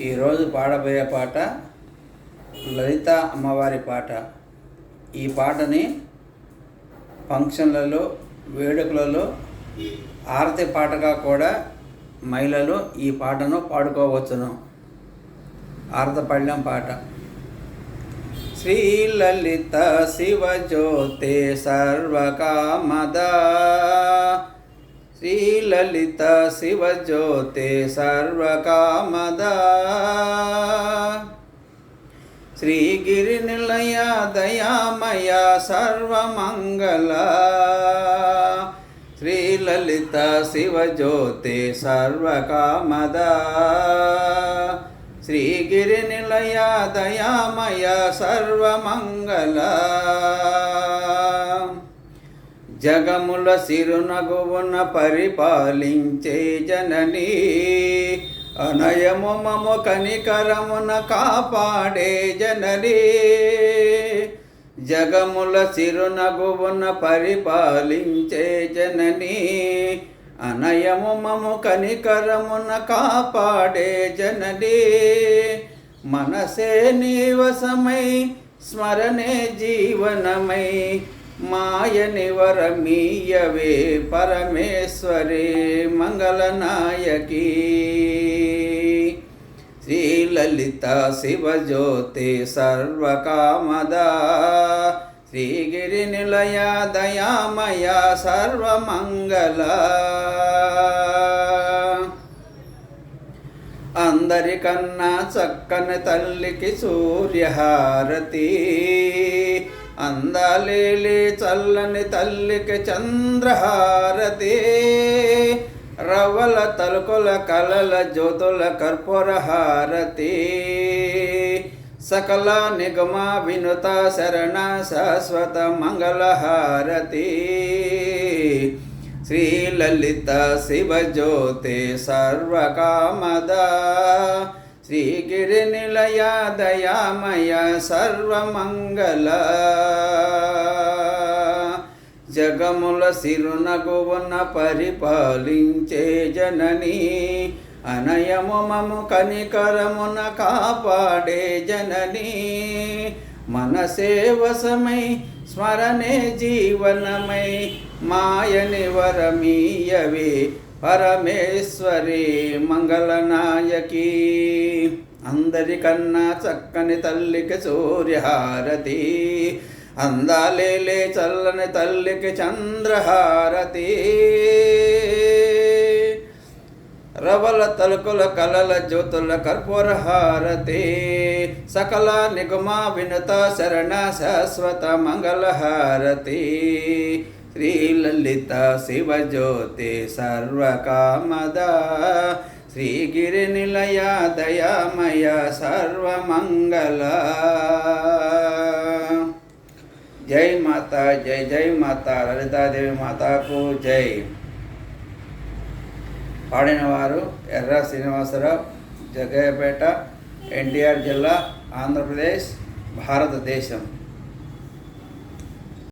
ఈరోజు పాడబోయే పాట లలిత అమ్మవారి పాట. ఈ పాటని ఫంక్షన్లలో వేడుకలలో ఆరతి పాటగా కూడా మహిళలు ఈ పాటను పాడుకోవచ్చును. ఆరతపళ్ళం పాట. శ్రీ లలిత శివజ్యోతే సర్వకామదా. శ్రీలలిత శివజ్యోతే సర్వకామద శ్రీగిరి నిలయ దయామయ సర్వమంగళ శ్రీలలిత శివజ్యోతి సర్వకామద శ్రీగిరి నిలయ దయామయ సర్వమంగళ జగముల సిరునగువున పరిపాలించే జనని అనయము మము కనికరమున కాపాడే జనని. జగముల సిరునగువున పరిపాలించే జనని అనయము మము కనికరమున కాపాడే జనని. మనసే నీవసమై స్మరణే జీవనమై మాయని వరమీయవే పరమేశ్వరే మంగళనాయకి. శ్రీలలిత శివజ్యోతి సర్వకామదా. శ్రీగిరి నిలయ దయామయ సర్వమంగళ. అందరికన్నా చక్కని తల్లికి సూర్యహారతి. అందాలేలి చల్లని తల్లికి చంద్రహారతి. రవ్వల తలుకుల కలల జ్యోతుల కర్పూరహారతి సకల నిగమ వినుత శరణ శాశ్వత మంగళహారతి. శ్రీ లలిత శివజ్యోతి సర్వకామదా. శ్రీగిరి నిలయ దయామయ సర్వమంగళ. జగముల సిరునగువన పరిపాలించే జననీ అనయము మము కనికరమున కాపాడే జననీ. మనసే వశమై స్మరణే జీవనమై మాయని వరమీయవే పరమేశ్వరి మంగళనాయకి. అందరికన్నా చక్కని తల్లికి సూర్యహారతి. అందాలేలే చల్లని తల్లికి చంద్రహారతి. రవల తలుకుల కలల జ్యోతుల కర్పూర హారతి సకల నిగమ వినుత శరణ శాశ్వత మంగళహారతి. హారతి శ్రీలలిత శివజ్యోతి సర్వకామద శ్రీగిరి నిలయ దయామయ సర్వమంగళ జై మాత జై జై మాత లలితాదేవి మాతకు జై పాడినవారు ఎర్ర శ్రీనివాసరావు జగ్గయ్యపేట ఎన్టీఆర్ జిల్లా ఆంధ్రప్రదేశ్ భారతదేశం.